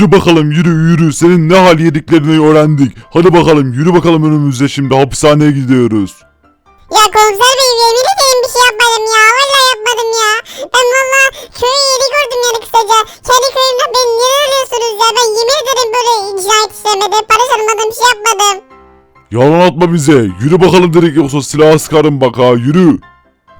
Yürü bakalım yürü yürü senin ne hal yediklerini öğrendik. Hadi bakalım yürü bakalım önümüzde şimdi hapishaneye gidiyoruz. Ya komiser bey yemin ederim bir şey yapmadım ya. Vallahi yapmadım ya. Ben valla köyü yeri gördüm yani kısaca. Kendi köyümde beni niye arıyorsunuz ya? Ben yemin ederim böyle cinayet işlemedim. Para çalmadım bir şey yapmadım. Yalan atma bize. Yürü bakalım direkt yoksa silah sıkarım bak ha yürü.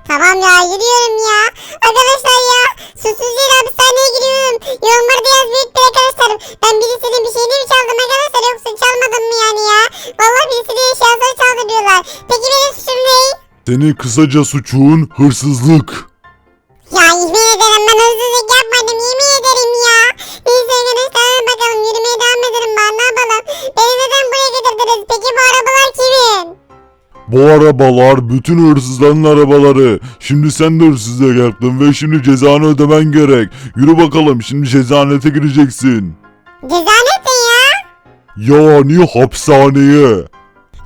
Tamam ya yürüyorum ya. Arkadaşlar ya susuz yere hapishaneye giriyorum. Yorumlarda yaz büyük bir arkadaşlar. Ben birisinin bir şeyini mi çaldım arkadaşlar yoksa çalmadım mı yani ya? Valla birisinin eşyasını çaldı diyorlar. Peki benim suçum ne? Senin kısaca suçun hırsızlık. Ya yemin ederim ben hırsızlık yapmadım yemin ederim ya. Neyse arkadaşlar bakalım yürümeye devam edelim ben ne yapalım. Bu arabalar bütün hırsızların arabaları. Şimdi sen de hırsızlık yaptın ve şimdi cezanı ödemen gerek. Yürü bakalım şimdi cezanete gireceksin. Cezanet ne ya? Yani hapishaneye.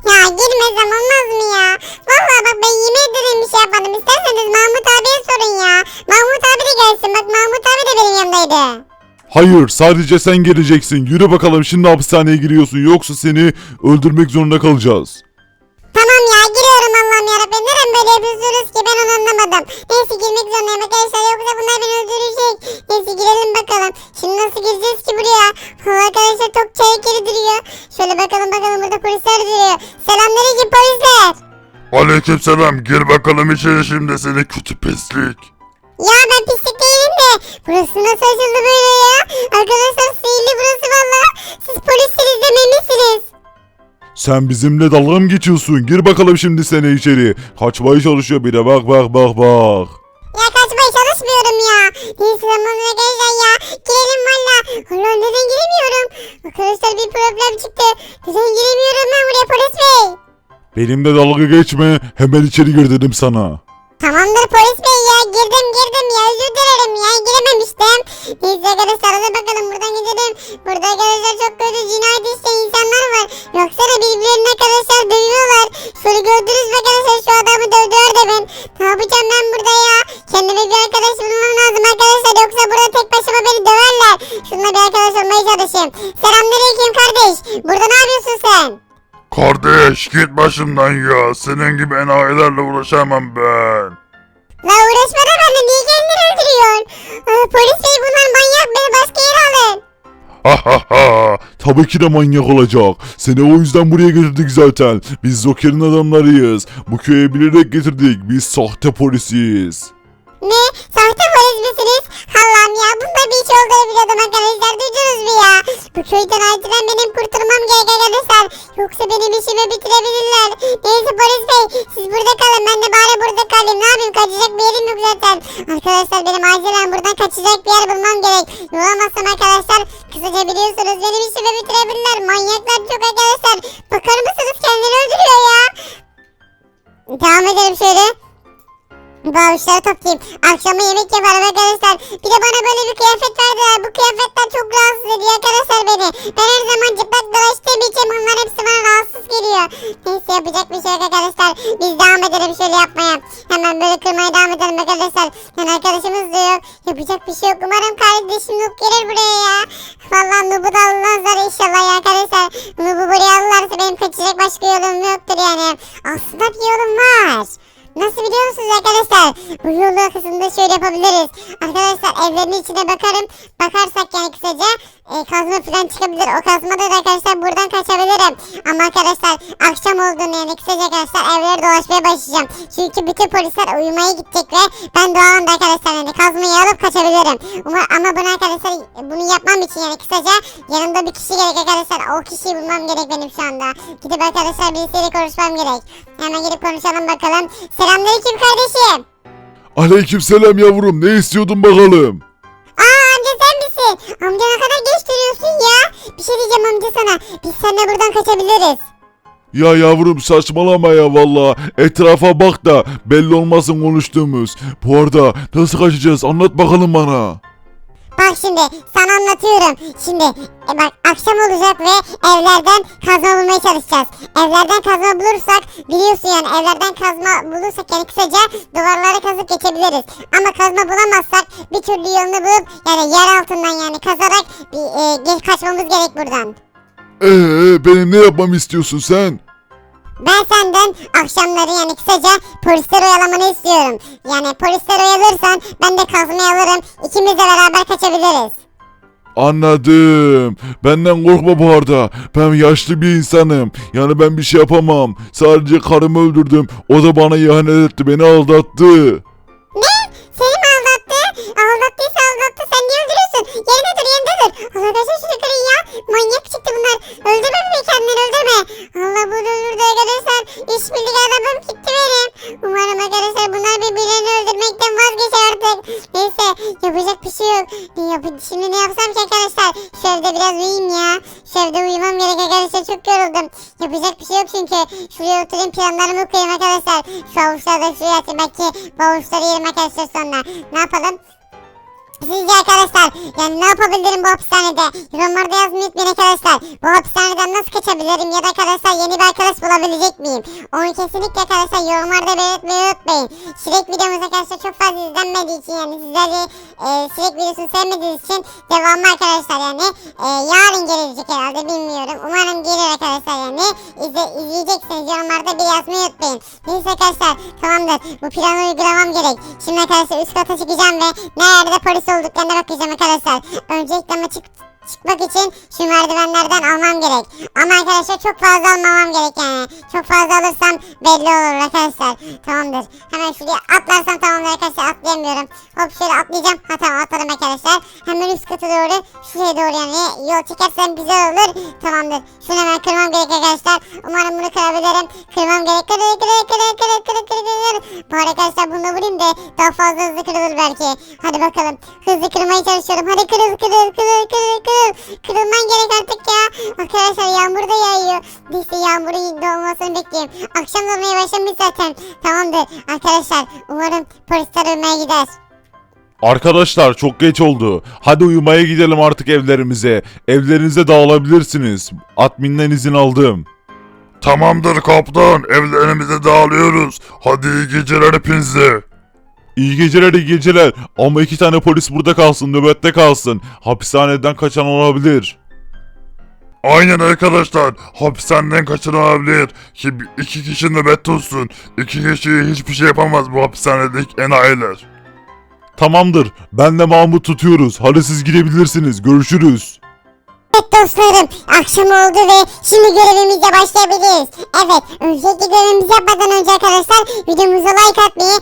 Ya girmesem olmaz mı ya? Valla bak ben yemin ederim bir şey yapmadım. İsterseniz Mahmut abiye sorun ya. Mahmut abi de gelsin. Bak Mahmut abi de benim yanımdaydı. Hayır sadece sen geleceksin. Yürü bakalım şimdi hapishaneye giriyorsun yoksa seni öldürmek zorunda kalacağız. Tamam ya giriyorum Allah'ım yarabbim. Neden böyle yapıyorsunuz ki ben onu anlamadım. Neyse girmek zorundayım arkadaşlar yoksa bunlar beni öldürecek. Neyse girelim bakalım. Şimdi nasıl gireceğiz ki buraya? Valla arkadaşlar çok tehlikeli duruyor. Şöyle bakalım bakalım burada polisler duruyor. Selamünaleyküm polisler. Aleykümselam gir bakalım içeri şimdi seni kötü pislik. Ya ben pislik değilim de. Burası nasıl açıldı böyle ya? Arkadaşlar sihirli burası valla. Siz polissiniz dememişsiniz. Sen bizimle dalga mı geçiyorsun? Gir bakalım şimdi seni içeri. Kaçmaya çalışıyor bir de bak bak bak bak. Ya kaçmaya çalışmıyorum ya. Neyse tamam arkadaşlar ya. Girelim valla. Valla neden giremiyorum? Arkadaşlar bir problem çıktı. Neden giremiyorum ben buraya polis bey? Benimle dalga geçme hemen içeri gir dedim sana. Tamamdır polis yapacağım ben burada ya? Kendime bir arkadaş bulmam lazım arkadaşlar. Yoksa burada tek başıma beni döverler. Şununla bir arkadaş olmaya çalışayım. Selamünaleyküm kardeş. Burada ne yapıyorsun sen? Kardeş git başımdan ya. Senin gibi enayilerle uğraşamam ben. Tabii ki de manyak olacak. Seni o yüzden buraya getirdik zaten. Biz Joker'in adamlarıyız. Bu köye bilerek getirdik. Biz sahte polisiyiz. Ne? Sahte polis misiniz? Allah'ım ya bunda bir iş olduğunu biliyordum arkadaşlar duydunuz mu ya? Bu köyden acilen benim kurtulmam gerek arkadaşlar. Yoksa benim işimi bitirebilirler. Neyse polis bey siz burada kalın ben de bari burada kalayım. Ne yapayım kaçacak bir yerim yok zaten. Arkadaşlar benim acilen buradan kaçacak bir yer bulmam gerek. Yolamazsam arkadaşlar kısaca biliyorsunuz benim işimi bitirebilirler. Manyaklar çok arkadaşlar. Bakar mısınız kendini öldürüyor ya. Devam edelim şöyle. Bu avuçları toplayayım. Akşama yemek yaparım arkadaşlar. Bir de bana böyle bir kıyafet verdiler. Bu kıyafetler çok rahatsız ediyor arkadaşlar beni. Ben her zaman çıplak dolaştığım için bunlar hepsi bana rahatsız geliyor. Neyse yapacak bir şey yok arkadaşlar. Biz devam. Hemen böyle kırmaya devam edelim arkadaşlar. Yani arkadaşımız da yok. Yapacak bir şey yok. Umarım kardeşim Noob gelir buraya ya. Vallahi Noob'u da almazlar inşallah ya arkadaşlar. Noob'u buraya alırlarsa benim kaçacak başka yolum yoktur yani. Aslında bir yolum var. Nasıl biliyor musunuz arkadaşlar? Bu yolu kısmında şöyle yapabiliriz. Arkadaşlar evlerin içine bakarım. Bakarsak yani kısaca e, kazma falan çıkabilir. O kazmada da arkadaşlar buradan kaçabilirim. Ama arkadaşlar akşam olduğunu yani kısaca arkadaşlar evlere dolaşmaya başlayacağım. Çünkü bütün polisler uyumaya gidecek ve ben doğal anda arkadaşlar yani kazmayı alıp kaçabilirim. Ama, ama bunu arkadaşlar bunu yapmam için yani kısaca yanımda bir kişi gerek arkadaşlar. O kişiyi bulmam gerek benim şu anda. Gidip arkadaşlar birisiyle konuşmam gerek. Hemen gidip konuşalım bakalım. Selamünaleyküm kardeşim. Aleykümselam yavrum. Ne istiyordun bakalım? Aa amca sen misin? Amca ne kadar geç duruyorsun ya? Bir şey diyeceğim amca sana. Biz seninle buradan kaçabiliriz. Ya yavrum saçmalama ya valla. Etrafa bak da belli olmasın konuştuğumuz. Bu arada nasıl kaçacağız anlat bakalım bana. Bak şimdi sana anlatıyorum. Şimdi e, bak akşam olacak ve evlerden kazma bulmaya çalışacağız. Evlerden kazma bulursak biliyorsun yani evlerden kazma bulursak yani kısaca duvarları kazıp geçebiliriz. Ama kazma bulamazsak bir türlü yolunu bulup yani yer altından yani kazarak bir e, kaçmamız gerek buradan. Ee benim ne yapmamı istiyorsun sen? Ben senden akşamları yani kısaca polisleri oyalamanı istiyorum. Yani polisleri oyalırsan ben de kazmayı alırım. İkimiz de beraber kaçabiliriz. Anladım. Benden korkma bu arada. Ben yaşlı bir insanım. Yani ben bir şey yapamam. Sadece karımı öldürdüm. O da bana ihanet etti. Beni aldattı. Ne? Seni mi aldattı? Aldattıysa aldattı. Sen niye öldürüyorsun? Yerinde dur yerinde dur. Arkadaşlar şunu kırın ya. Manyak çıktı Çok yoruldum. Yapacak bir şey yok çünkü. Şuraya oturayım planlarımı koyayım arkadaşlar. Şu avuçları da şuraya atayım. Belki bu avuçları yerim arkadaşlar sonra. Ne yapalım? Sizce arkadaşlar yani ne yapabilirim bu hapishanede? Yorumlarda yazmayı unutmayın arkadaşlar. Bu hapishaneden nasıl kaçabilirim ya da arkadaşlar yeni bir arkadaş bulabilecek miyim? Onu kesinlikle arkadaşlar yorumlarda belirtmeyi unutmayın. Şirek videomuz arkadaşlar çok fazla izlenmediği için yani sizleri e, Şirek videosunu sevmediğiniz için devamlı arkadaşlar yani e, yarın gelecek herhalde bilmiyorum. Umarım gelir arkadaşlar yani. İzle, izleyeceksiniz yorumlarda bir yazmayı unutmayın. Neyse arkadaşlar tamamdır. Bu planı uygulamam gerek. Şimdi arkadaşlar üst kata çıkacağım ve nerede polis olduklarına bakacağım arkadaşlar. Öncelikle ama çık çıkmak için şu merdivenlerden almam gerek. Ama arkadaşlar çok fazla almamam gerek yani. Çok fazla alırsam belli olur arkadaşlar. Tamamdır. Hemen şuraya atlarsam tamamdır arkadaşlar atlayamıyorum. Hop şöyle atlayacağım. Ha tamam atladım arkadaşlar. Hemen üst kata doğru şuraya doğru yani yol çekersem güzel olur. Tamamdır. Şunu hemen kırmam gerek arkadaşlar. Umarım bunu kırabilirim. Kırmam gerek. Kır kır kır kır kır kır kır. Bu arkadaşlar bunu da vurayım da daha fazla hızlı kırılır belki. Hadi bakalım. Hızlı kırmaya çalışıyorum. Hadi kırıl kırıl kırıl kırıl kırıl. Kırılman gerek artık ya. Arkadaşlar yağmur da yağıyor. Neyse yağmurun doğmasını bekleyeyim. Akşam olmaya başlamış zaten. Tamamdır. Arkadaşlar umarım polisler ölmeye gider. Arkadaşlar çok geç oldu. Hadi uyumaya gidelim artık evlerimize. Evlerinize dağılabilirsiniz. Adminden izin aldım. Tamamdır kaptan, evlerimize dağılıyoruz. Hadi iyi geceler hepinize. İyi geceler iyi geceler. Ama iki tane polis burada kalsın nöbette kalsın. Hapishaneden kaçan olabilir. Aynen arkadaşlar, hapishaneden kaçınılabilir. Ki iki kişi nöbet tutsun. İki kişi hiçbir şey yapamaz bu hapishanedeki enayiler. Tamamdır. Benle Mahmut tutuyoruz. Hadi siz gidebilirsiniz. Görüşürüz. Evet dostlarım akşam oldu ve şimdi görevimize başlayabiliriz. Evet öncelikle görevimizi yapmadan önce arkadaşlar videomuza like atmayı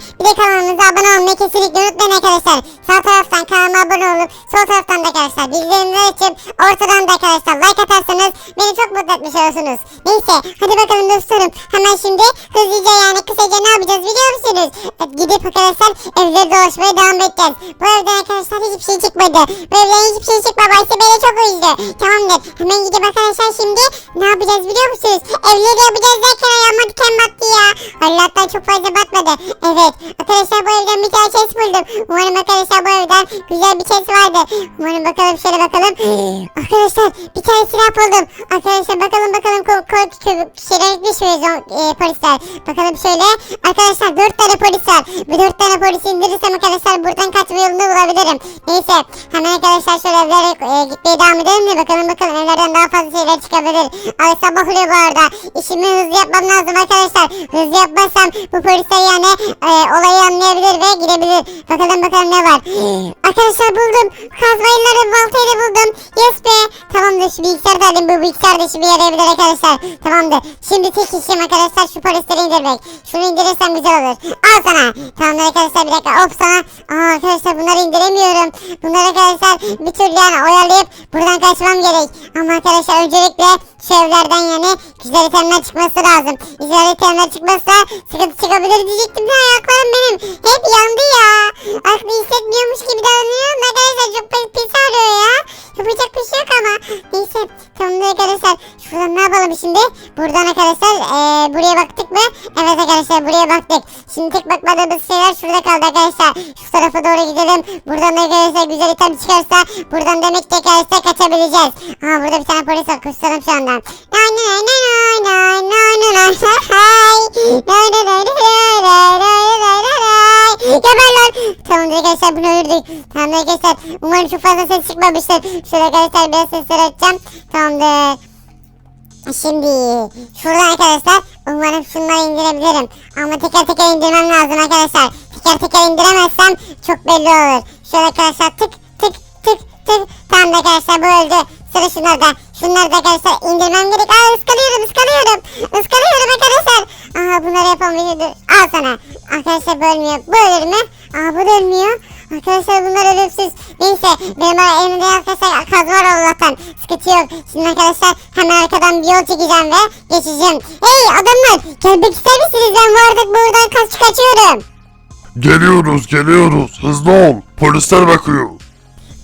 Tamamdır. Hemen gidip arkadaşlar şimdi ne yapacağız biliyor musunuz? Evleri yapacağız derken ayağıma diken battı ya. Allah'tan çok fazla batmadı. Evet. Arkadaşlar bu evden bir tane chest buldum. Umarım arkadaşlar bu evden güzel bir chest vardı. Umarım bakalım şöyle bakalım. arkadaşlar bir tane silah buldum. Arkadaşlar bakalım bakalım ko ko ko şeyler gitmiş mi zon- e, polisler. Bakalım şöyle. Arkadaşlar dört tane polis var. Bu dört tane polisi indirirsem arkadaşlar buradan kaçma yolunu bulabilirim. Neyse. Hemen arkadaşlar şöyle evlere e, gitmeye devam edelim de bakalım bakalım evlerden daha fazla şeyler çıkabilir. Ay sabah bu arada. İşimi hızlı yapmam lazım arkadaşlar. Hızlı yapmazsam bu polisler yani e, olayı anlayabilir ve gidebilir. Bakalım bakalım ne var. arkadaşlar buldum. Kazmayları baltayı da buldum. Yes be. Tamamdır şu bilgisayar da alayım. Bu bilgisayar da işime yarayabilir arkadaşlar. Tamamdır. Şimdi tek işim arkadaşlar şu polisleri indirmek. Şunu indirirsem güzel olur. Al sana. Tamamdır arkadaşlar bir dakika. Hop sana. Aa arkadaşlar bunları indiremiyorum. Bunları arkadaşlar bir türlü yani oyalayıp buradan kaçmam gerek. Ama arkadaşlar öncelikle şu evlerden yani güzel itemler çıkması lazım. Güzel itemler çıkmazsa sıkıntı çıkabilir diyecektim de ayaklarım benim hep yandı ya. Aklı hissetmiyormuş gibi davranıyorum. Arkadaşlar çok pis, pis ağrıyor ya. Yapacak bir şey yok ama. Neyse tamamdır arkadaşlar. Şuradan ne yapalım şimdi? Buradan arkadaşlar ee, buraya baktık mı? Evet arkadaşlar buraya baktık. Şimdi tek bakmadığımız şeyler şurada kaldı arkadaşlar. Şu tarafa doğru gidelim. Buradan da arkadaşlar güzel item çıkarsa buradan demek ki arkadaşlar kaçabileceğiz. Aa burada bir tane polis var. Kusurum şu anda. Nay nay nay nay nay nay nay nay hay. Nay nay nay nay nay nay nay nay. Geber lan. Tamamdır arkadaşlar bunu öldürdük. Tamamdır arkadaşlar. Umarım çok fazla ses çıkmamıştır. Şöyle arkadaşlar biraz sesler açacağım. Tamamdır. Şimdi şuradan arkadaşlar umarım şunları indirebilirim. Ama teker teker indirmem lazım arkadaşlar. Teker teker indiremezsem çok belli olur. Şöyle arkadaşlar tık tık tık tık. Tamam arkadaşlar bu öldü. Sıra şunlarda. Şunları da arkadaşlar indirmem gerek. Aa ıskalıyorum ıskalıyorum. Iskalıyorum arkadaşlar. Aha bunları yapamıyorum. Al sana. Arkadaşlar bu ölmüyor. Bu ölür mü? Aa bu da ölmüyor. Arkadaşlar bunlar ölümsüz. Neyse benim elimde arkadaşlar kazma var Allah'tan. Sıkıntı yok. Şimdi arkadaşlar hemen arkadan bir yol çekeceğim ve geçeceğim. Hey adamlar gelmek ister misiniz? Ben arada buradan kaç kaçıyorum. Geliyoruz geliyoruz. Hızlı ol. Polisler bakıyor.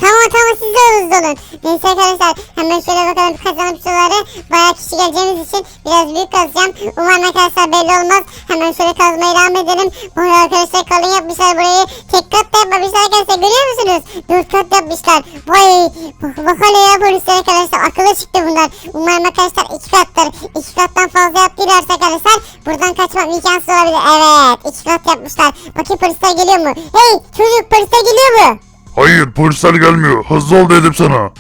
Tamam tamam siz de hızlı olun. Neyse arkadaşlar hemen şöyle bakalım kazanıp şuraları bayağı kişi geleceğimiz için biraz büyük kazacağım. Umarım arkadaşlar belli olmaz. Hemen şöyle kazmaya devam edelim. Bu arada arkadaşlar kalın yapmışlar burayı. Tek kat da yapmamışlar arkadaşlar görüyor musunuz? Dört kat yapmışlar. Vay bak, bak ya polisler arkadaşlar akıllı çıktı bunlar. Umarım arkadaşlar iki kattır. İki kattan fazla yaptıylarsa arkadaşlar buradan kaçmak imkansız olabilir. Evet iki kat yapmışlar. Bakayım polisler geliyor mu? Hey çocuk polisler geliyor mu? Hayır polisler gelmiyor. Hızlı ol dedim sana.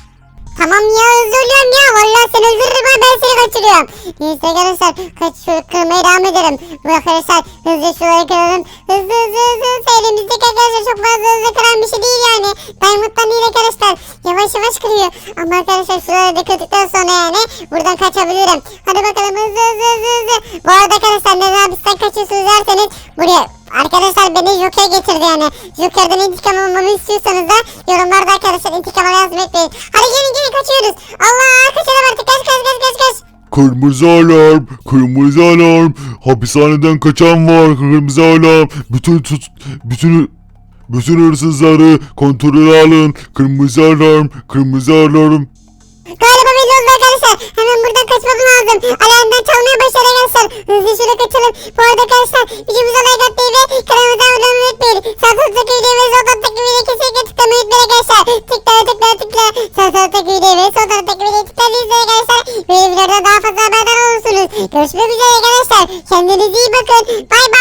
Tamam ya özür diliyorum ya. Vallahi seni öldürürüm ha ben seni kaçırıyorum. Neyse arkadaşlar kaç kırmaya devam edelim. Bu arkadaşlar hızlı şurayı kıralım. Hızlı hızlı hızlı hızlı. Elimizdeki arkadaşlar çok fazla hızlı kıran bir şey değil yani. Diamond'dan değil arkadaşlar. Yavaş yavaş kırıyor. Ama arkadaşlar şuraya da kırdıktan sonra yani buradan kaçabilirim. Hadi bakalım hızlı hızlı hızlı hızlı. Bu arada arkadaşlar neden hapisten kaçıyorsunuz derseniz buraya Arkadaşlar beni Joker getirdi yani. Joker'den intikam almamı istiyorsanız da yorumlarda arkadaşlar intikam yazmayı unutmayın. Hadi gelin gelin kaçıyoruz. Allah kaçalım artık kaç kaç kaç kaç kaç. Kırmızı alarm, kırmızı alarm. Hapishaneden kaçan var, kırmızı alarm. Bütün tut, bütün bütün hırsızları kontrole alın. Kırmızı alarm, kırmızı alarm. Galiba belli oldu arkadaşlar. Hemen buradan kaçmam lazım. Alarmdan çalmaya başladı arkadaşlar. Hızlı şöyle kaçalım. Bu arada arkadaşlar videomuza like atmayı ve kanalımıza abone unutmayın. Sağ soldaki videoyu ve sol taraftaki videoyu kesinlikle tıklamayı unutmayın arkadaşlar. Tıkla tıkla tıkla. Sağ taraftaki videoyu ve sol taraftaki videoyu tıklayın arkadaşlar. Böyle videolardan daha fazla haberdar olursunuz. Görüşmek üzere arkadaşlar. Kendinize iyi bakın. Bay bay.